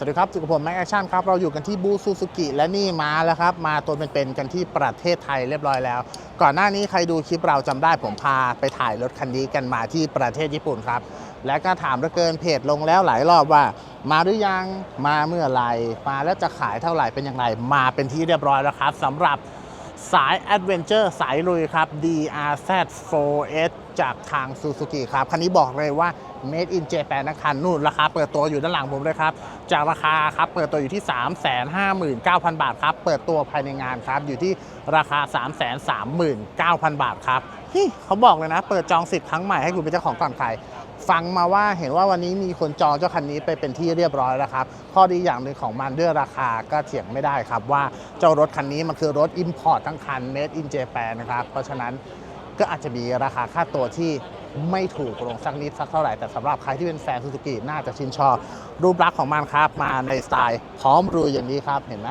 สวัสดีครับสุขผมแม็กแอคชั่นครับ เราอยู่กันที่บูซูซูกิและนี่มาแล้วครับ มาตัวเป็นๆกันที่ประเทศไทยเรียบร้อยแล้ว ก่อนหน้านี้ใครดูคลิปเราจำได้ผมพาไปถ่ายรถคันนี้กันมาที่ประเทศญี่ปุ่นครับ และก็ถามระเกินเพจลงแล้วหลายรอบว่า มาหรือยังมาเมื่อไหร่มาแล้วจะขายเท่าไหร่เป็นอย่างไรมาเป็นที่เรียบร้อยแล้วครับสำหรับ สายแอดเวนเจอร์สายลุยครับ DRZ 4S จากทางซูซูกิครับ คันนี้บอกเลยว่า Made in Japan นะคันนู่นราคาเปิดตัวอยู่ด้านหลังผมเลยครับ จากราคาครับเปิดตัวอยู่ที่ 359,000 บาทครับ เปิดตัวภายในงานครับ อยู่ที่ราคา 339,000 บาทครับเขาบอกเลยนะ เปิดจองสิทธิ์ครั้งใหม่ให้คุณเป็นเจ้าของก่อนใคร ฟังมาว่าเห็นว่าวันนี้มีคนจองเจ้าคันนี้ไปเป็นที่เรียบร้อยแล้วครับ ข้อดีอย่างหนึ่งของมันด้วยราคาก็เถียงไม่ได้ครับ ว่าเจ้ารถคันนี้มันคือรถ Import ทั้งคัน Made in Japan นะครับ เพราะฉะนั้นก็อาจจะมีราคาค่าตัวที่ไม่ถูกลงสักนิดสักเท่าไหร่ แต่สำหรับใครที่เป็นแฟนซูซูกิน่าจะชื่นชอบ รูปลักษณ์ของมันครับ มาในสไตล์พร้อมรุยอย่างนี้ครับเห็นไหม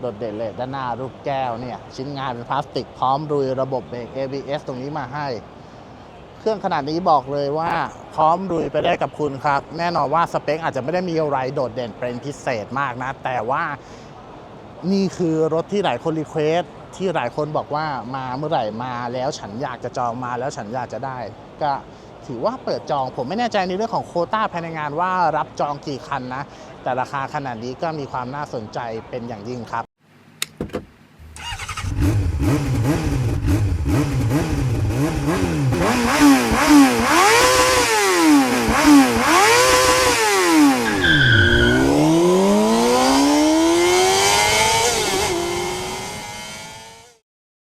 โดดเด่นเลยด้านหน้ารูปแก้วเนี่ยชิ้นงานเป็นพลาสติกพร้อมรุยระบบเบรก ABS ตรงนี้มาให้ เครื่องขนาดนี้บอกเลยว่า พร้อมลุยไปได้กับคุณครับ แน่นอนว่าสเปคอาจจะไม่ได้มีอะไรโดดเด่นเป็นพิเศษมากนะ แต่ว่านี่คือรถที่หลายคนรีเควสที่หลายคนบอกว่ามาเมื่อไหร่มาแล้วฉันอยากจะจองมาแล้วฉันอยากจะได้ ก็ถือว่าเปิดจองผมไม่แน่ใจในเรื่องของโคต้าภายในงานว่ารับจองกี่คันนะ แต่ราคาขนาดนี้ก็มีความน่าสนใจเป็นอย่างยิ่งครับ